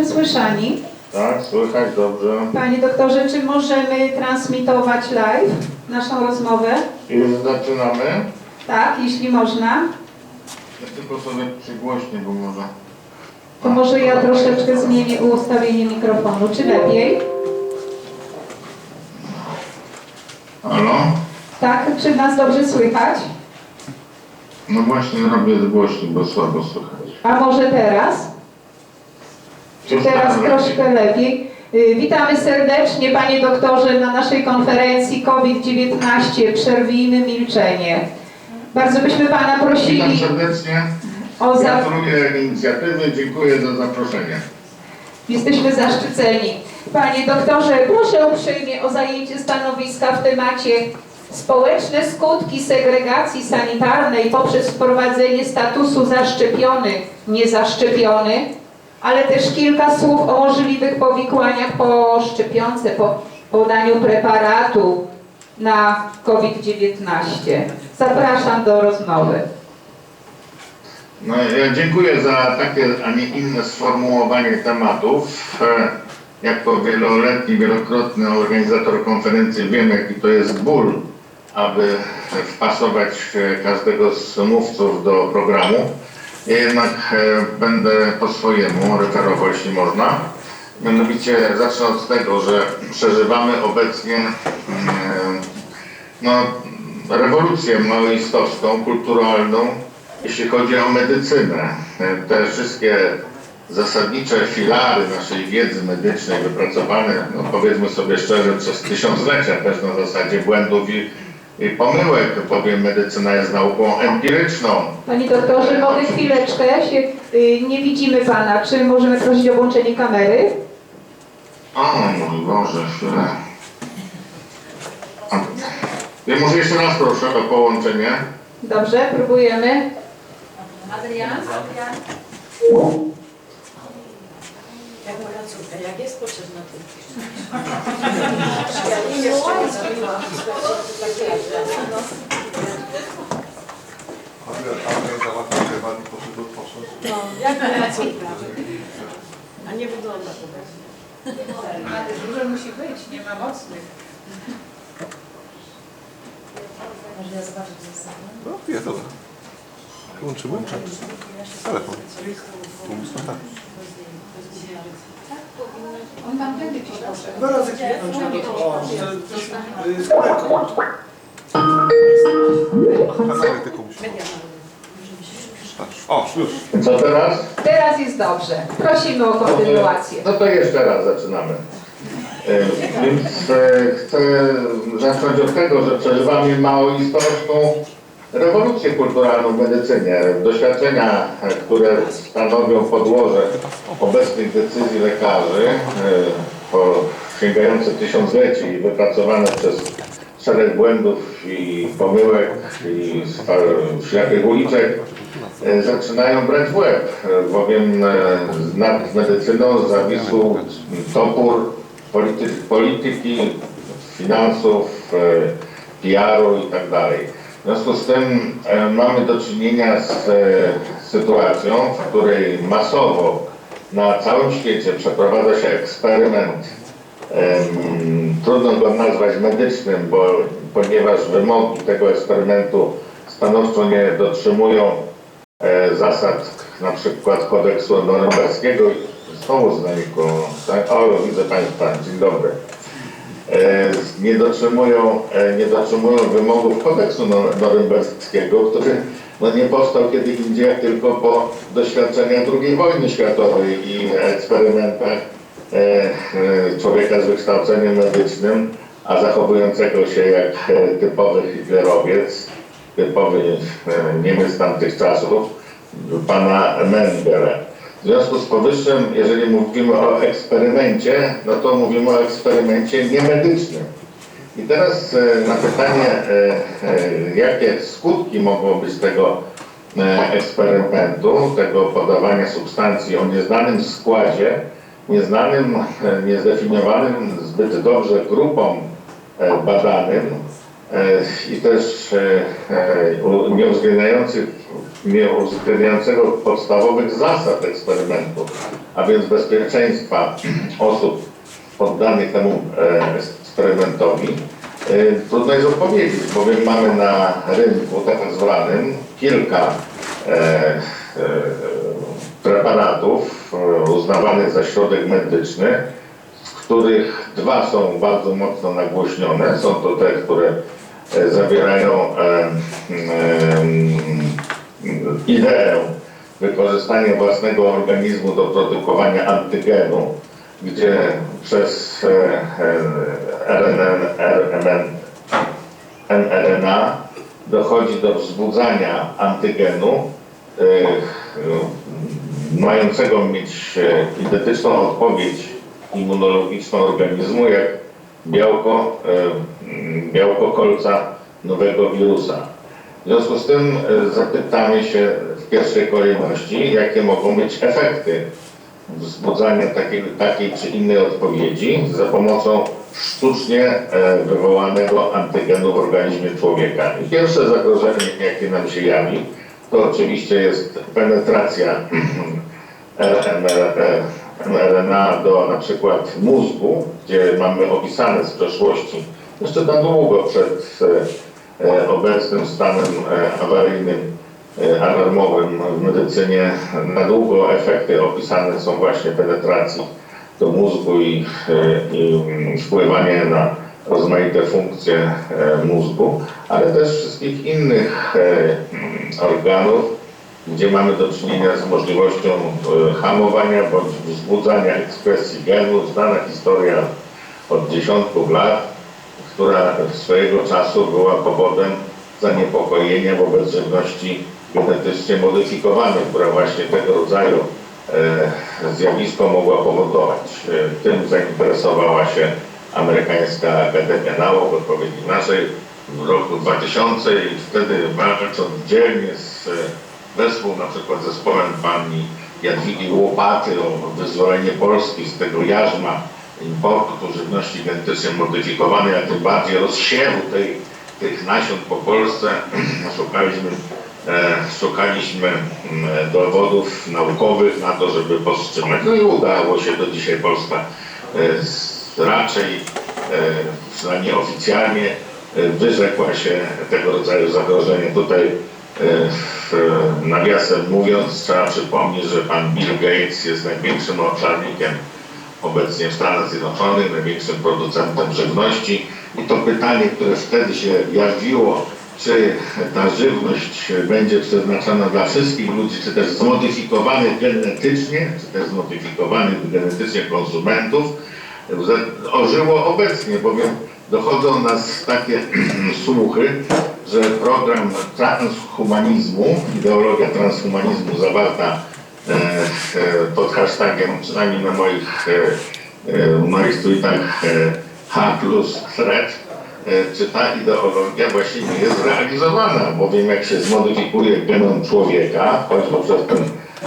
Jesteśmy słyszani. Tak, słychać dobrze. Panie doktorze, czy możemy transmitować live naszą rozmowę? Już zaczynamy. Tak, jeśli można. Ja tylko sobie przygłośnię, bo może... To może ja troszeczkę zmienię ustawienie mikrofonu. Czy lepiej? Halo? Tak, czy nas dobrze słychać? No właśnie robię głośniej, bo słabo słychać. A może teraz? Czy teraz troszkę lepiej? Y, Witamy serdecznie Panie doktorze na naszej konferencji COVID-19 Przerwijmy milczenie. Bardzo byśmy Pana Witam prosili serdecznie. o za... Gratuluję inicjatywy, dziękuję za zaproszenie. Jesteśmy zaszczyceni. Panie doktorze, proszę uprzejmie o zajęcie stanowiska w temacie społeczne skutki segregacji sanitarnej poprzez wprowadzenie statusu zaszczepiony, niezaszczepiony, ale też kilka słów o możliwych powikłaniach po szczepionce, po podaniu preparatu na COVID-19. Zapraszam do rozmowy. No, ja dziękuję za takie, a nie inne sformułowanie tematów. E, Jako wieloletni, wielokrotny organizator konferencji wiem, jaki to jest ból, aby wpasować e, każdego z mówców do programu. Ja jednak e, będę po swojemu referował, jeśli można. Mianowicie zacznę od tego, że przeżywamy obecnie mm, no, rewolucję maoistowską, kulturalną, jeśli chodzi o medycynę. Te wszystkie zasadnicze filary naszej wiedzy medycznej wypracowane, no powiedzmy sobie szczerze, przez tysiąclecia też na zasadzie błędów i, i pomyłek, bowiem medycyna jest nauką empiryczną. Panie doktorze, mogę chwileczkę, się, y, nie widzimy Pana. Czy możemy prosić o włączenie kamery? O mój Boże, chwilę. Ja może jeszcze raz proszę o połączenie. Dobrze, próbujemy. Adrian? Jak moja córka, jak jest potrzebna to Ja nie jeszcze nie zrobiłam, słuchajcie, to tak jest. No. Załatwił chyba i poszedł odpocząć. No, jak moja córka. A nie wygląda to tak. Ale dużo musi być, nie ma mocnych. Może ja zobaczę zasadę. No, jest dobra. Łączymy? Telefon. Tu muszę tak. On tam będzie gdzieś poszedł. Dwa razy kliknąć. O, z, z kamerką. Kanały tylko musi. Tak. O, już. Co teraz? Teraz jest dobrze. Prosimy o kontynuację. No to jeszcze raz zaczynamy. E, Więc e, chcę zacząć od tego, że przeżywamy maoistowską rewolucję kulturalną w medycynie. Doświadczenia, które stanowią podłoże obecnych decyzji lekarzy, e, sięgające tysiącleci i wypracowane przez szereg błędów i pomyłek i ślepych uliczek, e, zaczynają brać w łeb, bowiem e, nad medycyną zawisł topór polity, polityki, finansów, PR-u i tak. W związku z tym e, mamy do czynienia z e, sytuacją, w której masowo na całym świecie przeprowadza się eksperyment Trudno go nazwać medycznym, bo, ponieważ wymogi tego eksperymentu stanowczo nie dotrzymują e, zasad na przykład kodeksu norymberskiego. Znowu znikło, tak? O, widzę Państwa, dzień dobry. E, nie, dotrzymują, e, nie dotrzymują wymogów kodeksu nor- norymberskiego, który no, nie powstał kiedy indziej, tylko po doświadczeniach II wojny światowej i eksperymentach e, człowieka z wykształceniem medycznym, a zachowującego się jak typowy hitlerowiec, typowy Niemiec tamtych czasów, pana Mengele. W związku z powyższym, jeżeli mówimy o eksperymencie, no to mówimy o eksperymencie niemedycznym. I teraz e, na pytanie, e, e, jakie skutki mogą być tego eksperymentu, tego podawania substancji o nieznanym składzie, nieznanym, niezdefiniowanym zbyt dobrze grupom badanym i też u- nie uwzględniającego podstawowych zasad eksperymentu, a więc bezpieczeństwa osób poddanych temu e, eksperymentowi, e, trudno jest odpowiedzieć, bowiem mamy na rynku tak zwanym kilka e, preparatów uznawanych za środek medyczny, z których dwa są bardzo mocno nagłośnione. Są to te, które zawierają ideę wykorzystania własnego organizmu do produkowania antygenu, gdzie przez e, e, RNN, RMN, mRNA dochodzi do wzbudzania antygenu e, mającego mieć identyczną odpowiedź immunologiczną organizmu jak białko, białko kolca nowego wirusa. W związku z tym e, zapytamy się w pierwszej kolejności, jakie mogą być efekty wzbudzania takiej, takiej czy innej odpowiedzi za pomocą sztucznie e, wywołanego antygenu w organizmie człowieka. I pierwsze zagrożenie, jakie nam się jawi, to oczywiście jest penetracja mRNA do na przykład mózgu, gdzie mamy opisane z przeszłości, jeszcze na długo przed e, obecnym stanem e, awaryjnym, e, alarmowym w medycynie, na długo efekty opisane są właśnie penetracji do mózgu i, e, i mm, wpływanie na rozmaite funkcje e, mózgu, ale też wszystkich innych e, organów, gdzie mamy do czynienia z możliwością e, hamowania bądź wzbudzania ekspresji genów. Znana historia od dziesiątków lat, która swojego czasu była powodem zaniepokojenia wobec żywności genetycznie modyfikowanej, która właśnie tego rodzaju e, zjawisko mogła powodować. E, Tym zainteresowała się Amerykańska Akademia Nauk, odpowiedzi naszej w roku 2000 i wtedy walcząc dzielnie z e, wespół na przykład zespołem pani Jadwigi Łopaty o wyzwolenie Polski z tego jarzma importu żywności genetycznie modyfikowanej, a tym bardziej rozsiewu tej, tych nasion po Polsce, szukaliśmy, e, szukaliśmy mm, dowodów naukowych na to, żeby powstrzymać. No i udało się do dzisiaj Polska e, raczej, e, przynajmniej oficjalnie, e, wyrzekła się tego rodzaju zagrożenia. Tutaj e, nawiasem mówiąc, trzeba przypomnieć, że pan Bill Gates jest największym obszarnikiem obecnie w Stanach Zjednoczonych, największym producentem żywności. I to pytanie, które wtedy się jawiło, czy ta żywność będzie przeznaczona dla wszystkich ludzi, czy też zmodyfikowanych genetycznie, czy też zmodyfikowanych genetycznie konsumentów, ożyło obecnie, bowiem dochodzą nas takie słuchy, że program transhumanizmu, ideologia transhumanizmu zawarta pod hashtagiem, przynajmniej na moich, e, e, moich tweetach e, H plus threat, e, czy ta ideologia właśnie nie jest realizowana, bowiem jak się zmodyfikuje genom człowieka, choćby przez ten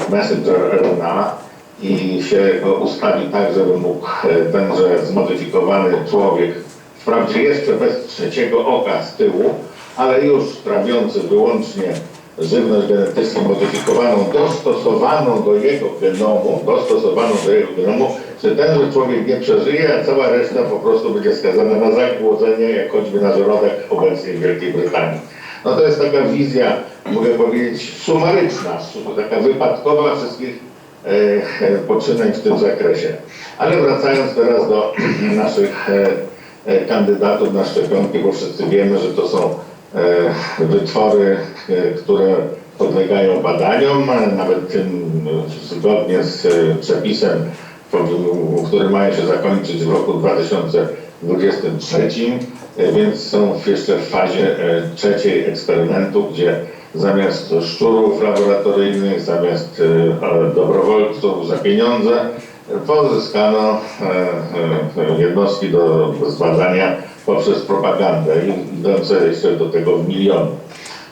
messenger RNA i się go ustawi tak, żeby mógł e, tenże zmodyfikowany człowiek, wprawdzie jeszcze bez trzeciego oka z tyłu, ale już trawiący wyłącznie żywność genetycznie modyfikowaną, dostosowaną do jego genomu, dostosowaną do jego genomu, że tenże człowiek nie przeżyje, a cała reszta po prostu będzie skazana na zagłodzenie, jak choćby na żołądek obecnie w Wielkiej Brytanii. No to jest taka wizja, mogę powiedzieć, sumaryczna, su- taka wypadkowa wszystkich e, poczynań w tym zakresie. Ale wracając teraz do naszych e, e, kandydatów na szczepionki, bo wszyscy wiemy, że to są wytwory, e, które podlegają badaniom, nawet tym e, zgodnie z e, przepisem, który mają się zakończyć w roku 2023, e, więc są jeszcze w fazie e, trzeciej eksperymentu, gdzie zamiast szczurów laboratoryjnych, zamiast e, e, dobrowolców za pieniądze, e, pozyskano e, e, jednostki do zbadania poprzez propagandę i idące jeszcze do tego w miliony.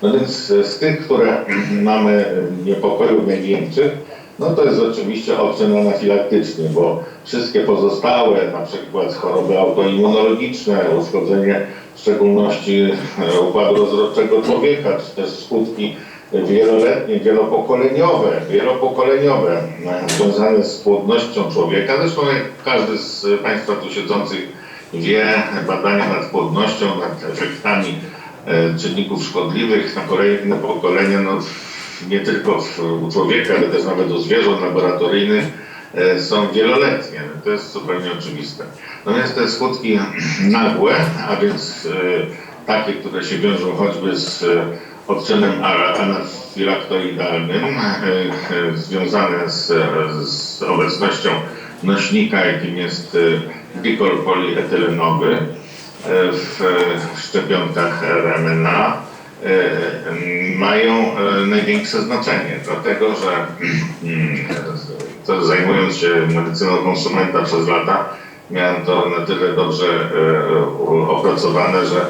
No więc z tych, które mamy niepokojów największych, no to jest oczywiście opcjon anafilaktyczny, bo wszystkie pozostałe, na przykład choroby autoimmunologiczne, uszkodzenie w szczególności e, układu rozrodczego człowieka, czy też skutki wieloletnie, wielopokoleniowe, wielopokoleniowe, e, związane z płodnością człowieka. Zresztą jak każdy z Państwa tu siedzących wie, badania nad płodnością, nad efektami e, czynników szkodliwych na kolejne pokolenia, no, nie tylko u człowieka, ale też nawet u zwierząt laboratoryjnych e, są wieloletnie. To jest zupełnie oczywiste. Natomiast te skutki nagłe, a więc e, takie, które się wiążą choćby z odczynem anafilaktoidalnym, związane z, z obecnością nośnika, jakim jest glikol polietylenowy e, w szczepionkach RMNA, e, mają e, największe znaczenie, dlatego że to zajmując się medycyną konsumenta przez lata, miałem to na tyle dobrze opracowane, że,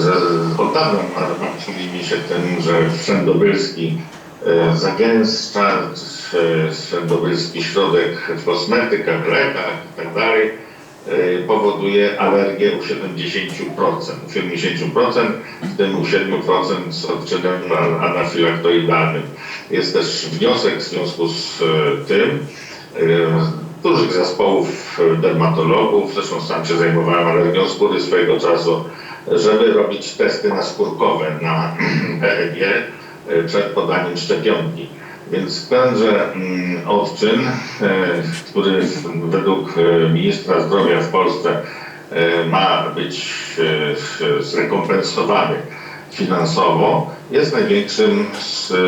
że od dawna mi się tym, że wszędobylski zagęszcza, wszędobylski środek w kosmetykach, lekach itd. e, powoduje alergię u 70%. U 70%, w tym u 7% z odczynem anafilaktoidalnym. Jest też wniosek w związku z e, tym, e, dużych zespołów dermatologów, zresztą sam się zajmowałem alergią skóry swojego czasu, żeby robić testy naskórkowe na EEG e, przed podaniem szczepionki. Więc tenże mm, odczyn, e, który według e, ministra zdrowia w Polsce e, ma być zrekompensowany finansowo, jest największym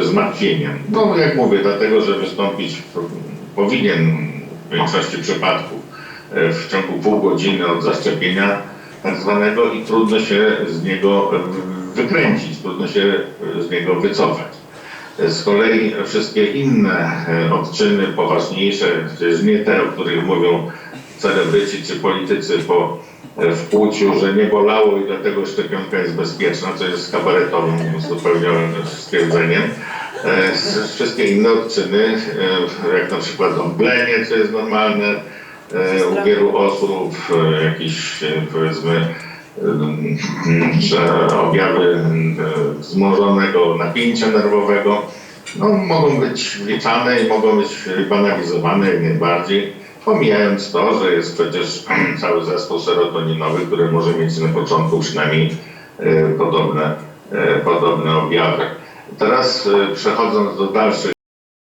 zmartwieniem. No jak mówię, dlatego, że wystąpić powinien w większości przypadków w ciągu pół godziny od zaszczepienia tak zwanego i trudno się z niego wykręcić, trudno się z niego wycofać. Z kolei wszystkie inne e, odczyny poważniejsze, przecież nie te, o których mówią celebryci czy politycy po e, w płuciu, że nie bolało i dlatego szczepionka jest bezpieczna, co jest kabaretowym zupełnie stwierdzeniem. E, Wszystkie inne odczyny, jak na przykład omdlenie, co jest normalne u wielu osób, jakiś powiedzmy objawy em, wzmożonego napięcia nerwowego no, mogą być wliczane i mogą być banalizowane jak najbardziej, pomijając to, że jest przecież cały zespół serotoninowy, który może mieć na początku przynajmniej e, podobne, e, podobne objawy. Teraz e, przechodząc do dalszych